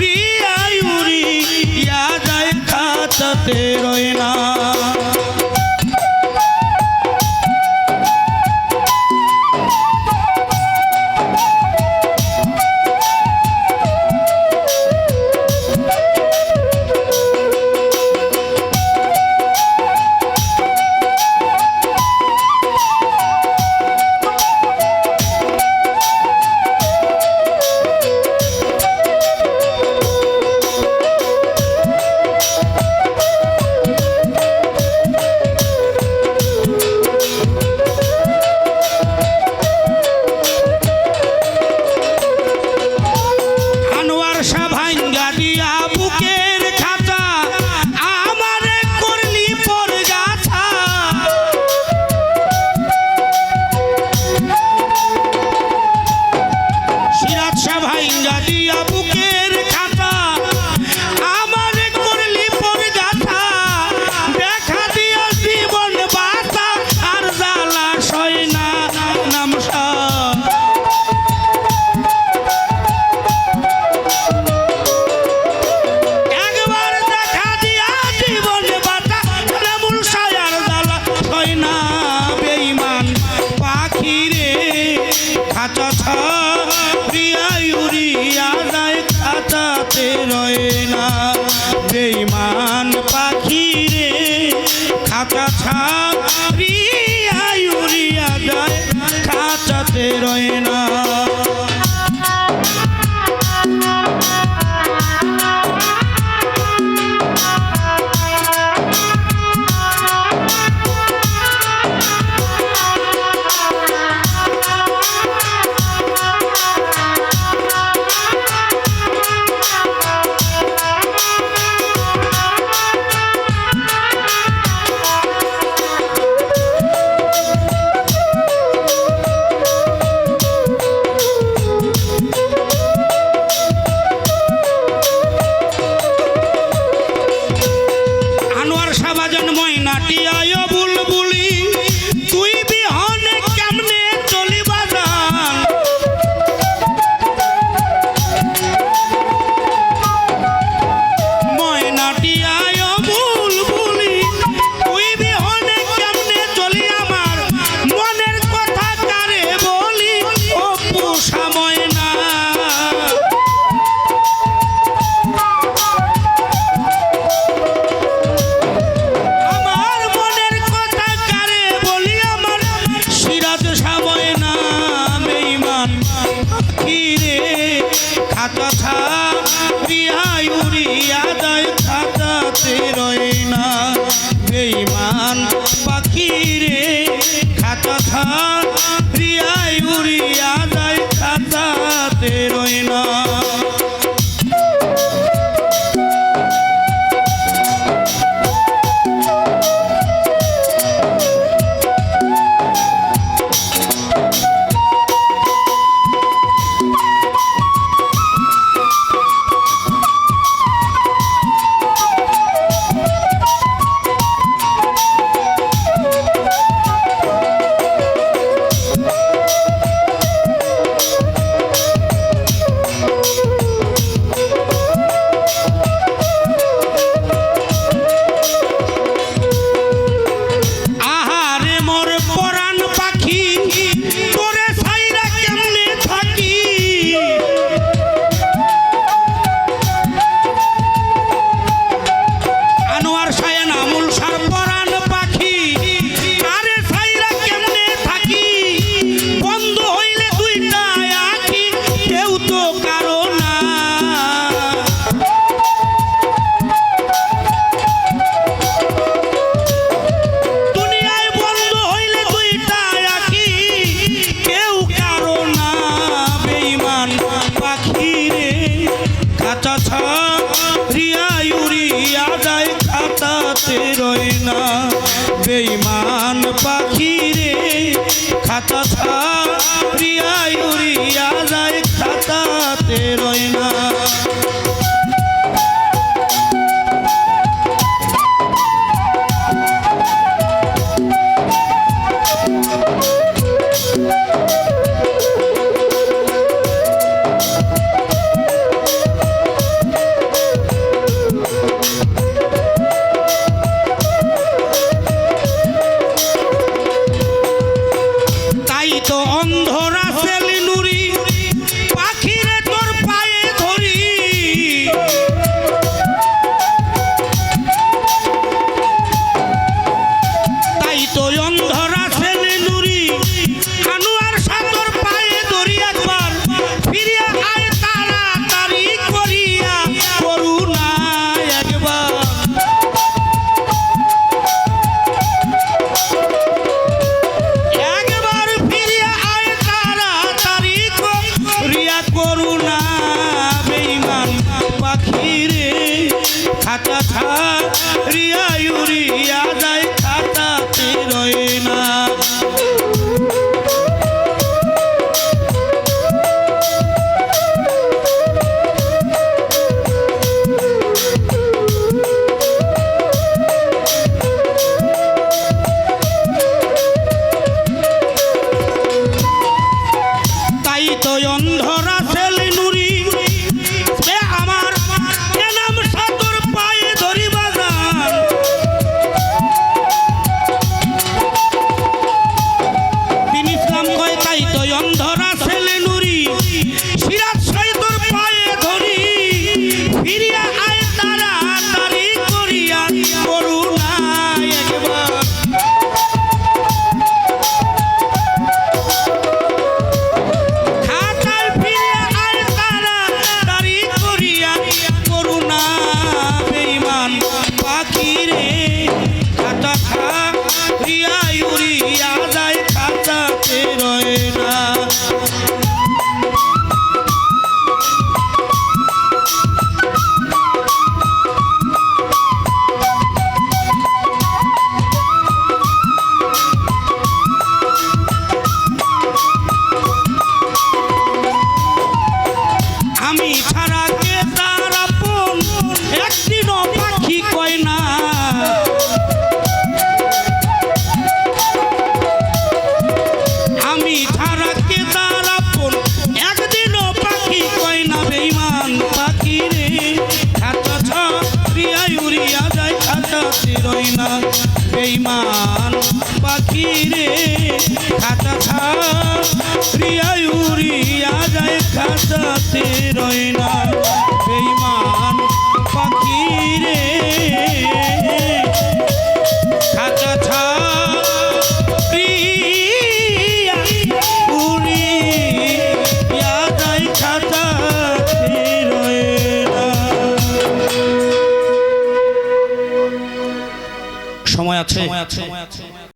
Riya Yuri ইয়া যায় খাতাতে রয় না cha cha cha. আশা প্রিয়ায় উড়িয়া যায় তাতে রইনা বেইমান পাখি রে খাতা থা Ah. রে প্রাণ পাখিরে খাতা খা। রিয়া উড়িয়া যায় খাতাতে রয় সময় আছে।